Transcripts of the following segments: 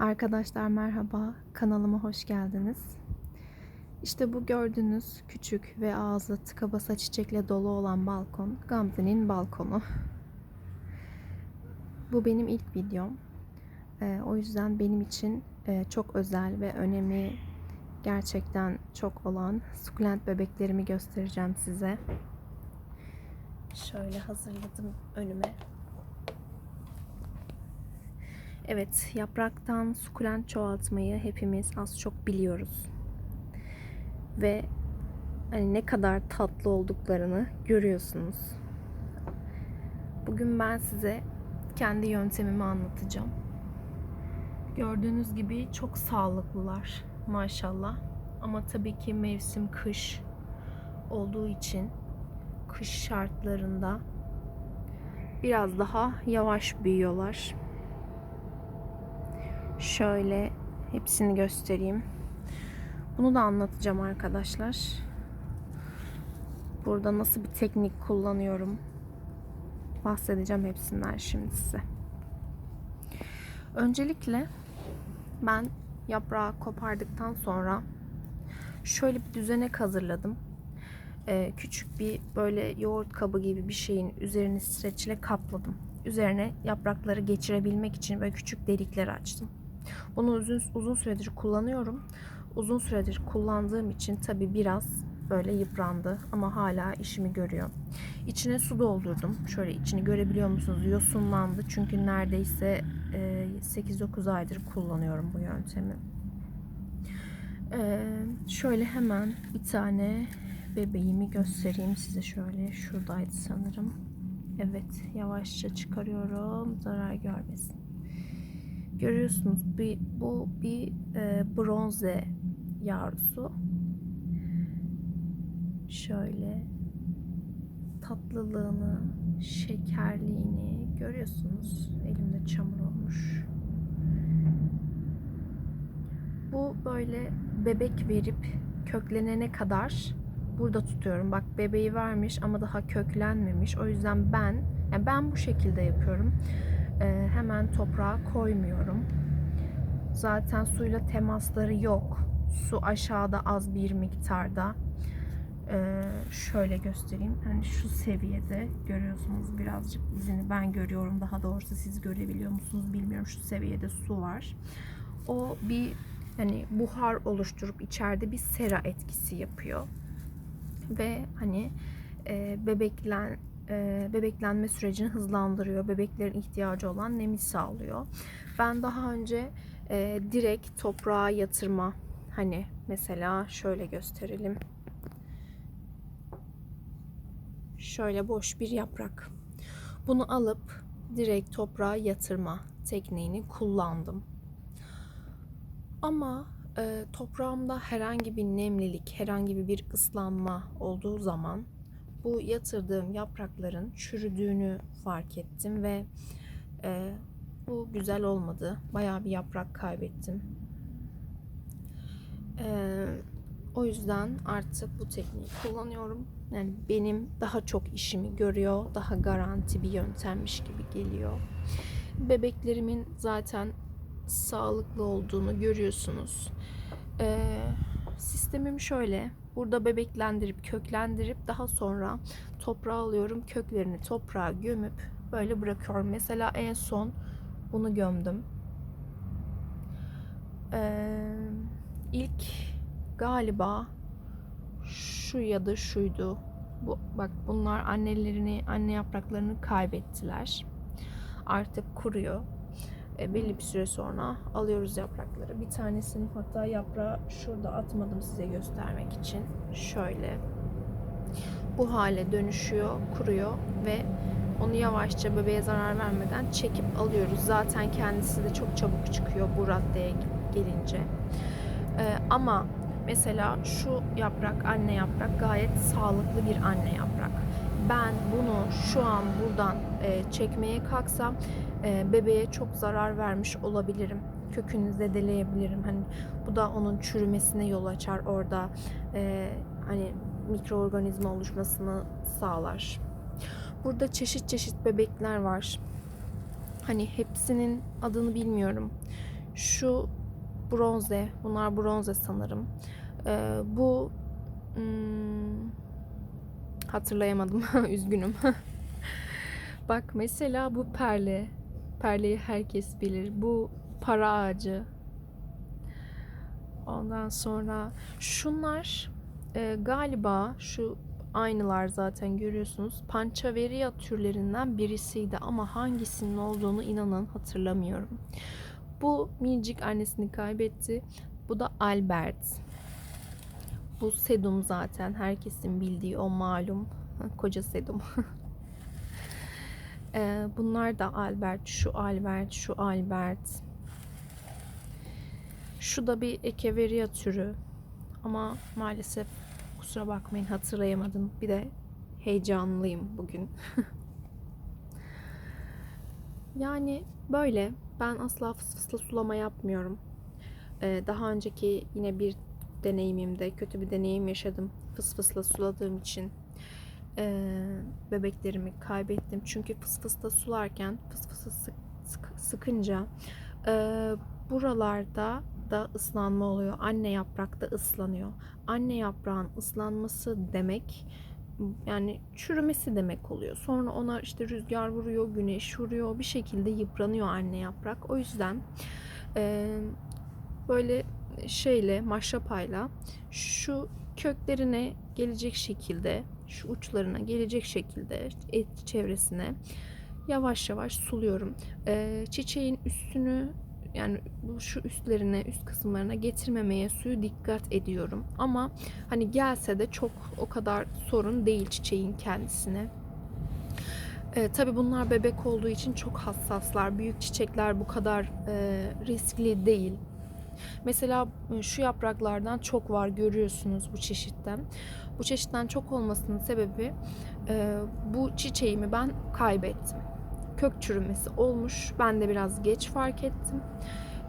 Arkadaşlar merhaba, kanalıma hoş geldiniz. İşte bu gördüğünüz küçük ve ağzı tıka basa çiçekle dolu olan balkon, Gamze'nin balkonu. Bu benim ilk videom. Ee, o yüzden benim için e, çok özel ve önemi gerçekten çok olan sukulent bebeklerimi göstereceğim size. Şöyle hazırladım önüme. Evet, yapraktan sukulent çoğaltmayı hepimiz az çok biliyoruz. Ve hani ne kadar tatlı olduklarını görüyorsunuz. Bugün ben size kendi yöntemimi anlatacağım. Gördüğünüz gibi çok sağlıklılar maşallah. Ama tabii ki mevsim kış olduğu için kış şartlarında biraz daha yavaş büyüyorlar. Şöyle hepsini göstereyim. Bunu da anlatacağım arkadaşlar. Burada nasıl bir teknik kullanıyorum bahsedeceğim hepsinden şimdi size. Öncelikle ben yaprağı kopardıktan sonra şöyle bir düzenek hazırladım. Ee, küçük bir böyle yoğurt kabı gibi bir şeyin üzerini streçle kapladım. Üzerine yaprakları geçirebilmek için böyle küçük delikler açtım. Bunu uzun, uzun süredir kullanıyorum. Uzun süredir kullandığım için tabi biraz böyle yıprandı ama hala işimi görüyor. İçine su doldurdum. Şöyle içini görebiliyor musunuz? Yosunlandı çünkü neredeyse e, 8-9 aydır kullanıyorum bu yöntemi. E, şöyle hemen bir tane bebeğimi göstereyim size şöyle. Şuradaydı sanırım. Evet yavaşça çıkarıyorum zarar görmesin. Görüyorsunuz bir, bu bir e, bronze yavrusu. Şöyle tatlılığını, şekerliğini görüyorsunuz. Elimde çamur olmuş. Bu böyle bebek verip köklenene kadar burada tutuyorum. Bak bebeği vermiş ama daha köklenmemiş. O yüzden ben yani ben bu şekilde yapıyorum. Ee, hemen toprağa koymuyorum. Zaten suyla temasları yok. Su aşağıda az bir miktarda. Ee, şöyle göstereyim. Hani şu seviyede görüyorsunuz birazcık izini ben görüyorum. Daha doğrusu siz görebiliyor musunuz bilmiyorum. Şu seviyede su var. O bir hani buhar oluşturup içeride bir sera etkisi yapıyor. Ve hani e, bebeklen e, bebeklenme sürecini hızlandırıyor. Bebeklerin ihtiyacı olan nemi sağlıyor. Ben daha önce e, direkt toprağa yatırma hani mesela şöyle gösterelim. Şöyle boş bir yaprak. Bunu alıp direkt toprağa yatırma tekniğini kullandım. Ama e, toprağımda herhangi bir nemlilik, herhangi bir ıslanma olduğu zaman bu yatırdığım yaprakların çürüdüğünü fark ettim ve e, bu güzel olmadı. Bayağı bir yaprak kaybettim. E, o yüzden artık bu tekniği kullanıyorum. Yani benim daha çok işimi görüyor, daha garanti bir yöntemmiş gibi geliyor. Bebeklerimin zaten sağlıklı olduğunu görüyorsunuz. Ee, sistemim şöyle. Burada bebeklendirip köklendirip daha sonra toprağa alıyorum. Köklerini toprağa gömüp böyle bırakıyorum. Mesela en son bunu gömdüm. Ee, ilk galiba şu ya da şuydu. Bu, bak bunlar annelerini, anne yapraklarını kaybettiler. Artık kuruyor. E, belli bir süre sonra alıyoruz yaprakları. Bir tanesini hatta yaprağı şurada atmadım size göstermek için. Şöyle bu hale dönüşüyor, kuruyor ve onu yavaşça bebeğe zarar vermeden çekip alıyoruz. Zaten kendisi de çok çabuk çıkıyor bu raddeye gelince. Ee, ama mesela şu yaprak, anne yaprak gayet sağlıklı bir anne yaprak. Ben bunu şu an buradan e, çekmeye kalksam bebeğe çok zarar vermiş olabilirim. Kökünü zedeleyebilirim. Hani bu da onun çürümesine yol açar orada. E, hani mikroorganizma oluşmasını sağlar. Burada çeşit çeşit bebekler var. Hani hepsinin adını bilmiyorum. Şu bronze. Bunlar bronze sanırım. Ee, bu hmm, hatırlayamadım. Üzgünüm. Bak mesela bu perle. Perleyi herkes bilir. Bu para ağacı. Ondan sonra şunlar e, galiba şu aynılar zaten görüyorsunuz. Pançaveria türlerinden birisiydi ama hangisinin olduğunu inanın hatırlamıyorum. Bu minicik annesini kaybetti. Bu da Albert. Bu Sedum zaten herkesin bildiği o malum koca Sedum. Ee, bunlar da Albert, şu Albert, şu Albert. Şu da bir Echeveria türü. Ama maalesef kusura bakmayın hatırlayamadım. Bir de heyecanlıyım bugün. yani böyle. Ben asla fıs fısla sulama yapmıyorum. Ee, daha önceki yine bir deneyimimde kötü bir deneyim yaşadım. Fıs fısla suladığım için ee, bebeklerimi kaybettim. Çünkü fıs fısla sularken fıs fısı sık, sık- sıkınca e, buralarda da ıslanma oluyor. Anne yaprakta ıslanıyor. Anne yaprağın ıslanması demek yani çürümesi demek oluyor. Sonra ona işte rüzgar vuruyor, güneş vuruyor. Bir şekilde yıpranıyor anne yaprak. O yüzden e, böyle şeyle, maşrapayla şu köklerine gelecek şekilde, şu uçlarına gelecek şekilde et çevresine yavaş yavaş suluyorum. E, çiçeğin üstünü yani bu şu üstlerine, üst kısımlarına getirmemeye suyu dikkat ediyorum. Ama hani gelse de çok o kadar sorun değil çiçeğin kendisine. E, tabii bunlar bebek olduğu için çok hassaslar. Büyük çiçekler bu kadar e, riskli değil. Mesela e, şu yapraklardan çok var görüyorsunuz bu çeşitten. Bu çeşitten çok olmasının sebebi e, bu çiçeğimi ben kaybettim kök çürümesi olmuş. Ben de biraz geç fark ettim.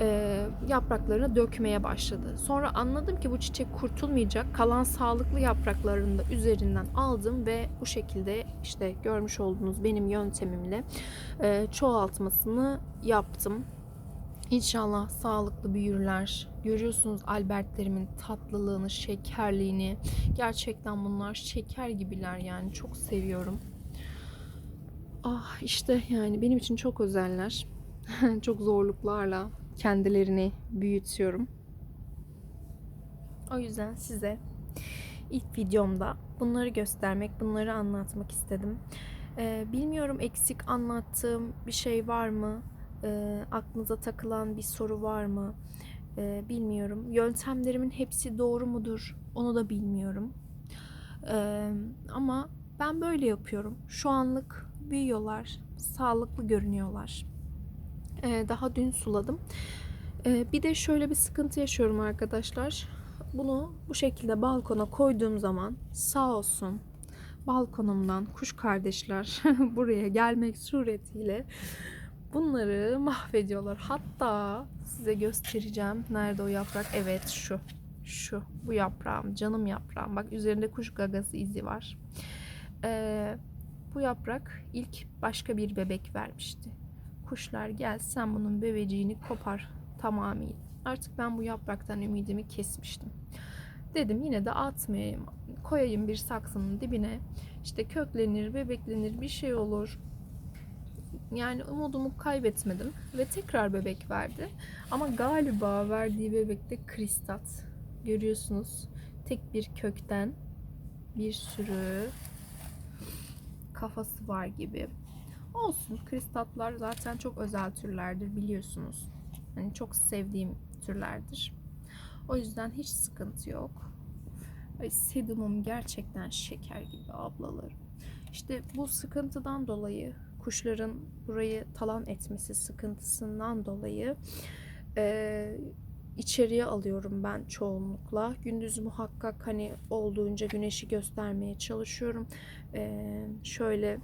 Ee, yapraklarını dökmeye başladı. Sonra anladım ki bu çiçek kurtulmayacak. Kalan sağlıklı yapraklarını da üzerinden aldım ve bu şekilde işte görmüş olduğunuz benim yöntemimle e, çoğaltmasını yaptım. İnşallah sağlıklı büyürler. Görüyorsunuz Albertlerimin tatlılığını, şekerliğini. Gerçekten bunlar şeker gibiler yani çok seviyorum. Ah işte yani benim için çok özeller. çok zorluklarla kendilerini büyütüyorum. O yüzden size ilk videomda bunları göstermek, bunları anlatmak istedim. Ee, bilmiyorum eksik anlattığım bir şey var mı? Ee, aklınıza takılan bir soru var mı? Ee, bilmiyorum. Yöntemlerimin hepsi doğru mudur? Onu da bilmiyorum. Ee, ama ben böyle yapıyorum. Şu anlık büyüyorlar, sağlıklı görünüyorlar. Ee, daha dün suladım. Ee, bir de şöyle bir sıkıntı yaşıyorum arkadaşlar. Bunu bu şekilde balkona koyduğum zaman sağ olsun balkonumdan kuş kardeşler buraya gelmek suretiyle bunları mahvediyorlar. Hatta size göstereceğim. Nerede o yaprak? Evet şu. Şu. Bu yaprağım. Canım yaprağım. Bak üzerinde kuş gagası izi var. Ee, bu yaprak ilk başka bir bebek vermişti. Kuşlar gel sen bunun bebeciğini kopar tamamıyla. Artık ben bu yapraktan ümidimi kesmiştim. Dedim yine de atmayayım. Koyayım bir saksının dibine. İşte köklenir, bebeklenir, bir şey olur. Yani umudumu kaybetmedim ve tekrar bebek verdi. Ama galiba verdiği bebek de kristat. Görüyorsunuz. Tek bir kökten bir sürü kafası var gibi. Olsun. Kristatlar zaten çok özel türlerdir biliyorsunuz. Hani çok sevdiğim türlerdir. O yüzden hiç sıkıntı yok. Ay sedumum gerçekten şeker gibi ablalarım. İşte bu sıkıntıdan dolayı kuşların burayı talan etmesi sıkıntısından dolayı e, içeriye alıyorum ben çoğunlukla. Gündüz muhakkak hani olduğunca güneşi göstermeye çalışıyorum. Ee, şöyle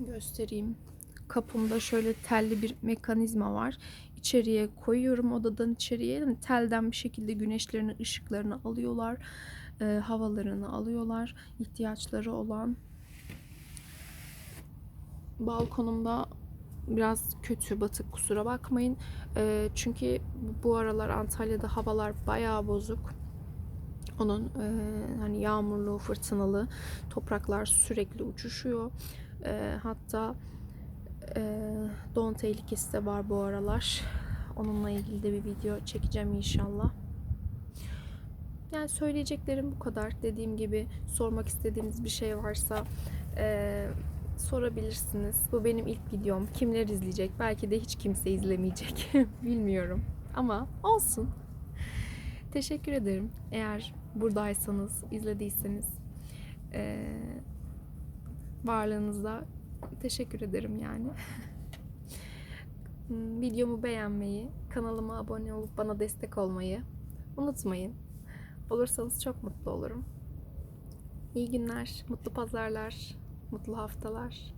göstereyim. Kapımda şöyle telli bir mekanizma var. İçeriye koyuyorum odadan içeriye. Yani telden bir şekilde güneşlerini, ışıklarını alıyorlar. E, havalarını alıyorlar. ihtiyaçları olan balkonumda biraz kötü batık kusura bakmayın. Ee, çünkü bu aralar Antalya'da havalar bayağı bozuk. Onun e, hani yağmurlu, fırtınalı topraklar sürekli uçuşuyor. E, hatta e, don tehlikesi de var bu aralar. Onunla ilgili de bir video çekeceğim inşallah. Yani söyleyeceklerim bu kadar. Dediğim gibi sormak istediğiniz bir şey varsa e, sorabilirsiniz. Bu benim ilk videom. Kimler izleyecek? Belki de hiç kimse izlemeyecek. Bilmiyorum. Ama olsun. Teşekkür ederim. Eğer buradaysanız, izlediyseniz e, varlığınıza teşekkür ederim yani. Videomu beğenmeyi, kanalıma abone olup bana destek olmayı unutmayın. Olursanız çok mutlu olurum. İyi günler, mutlu pazarlar, mutlu haftalar.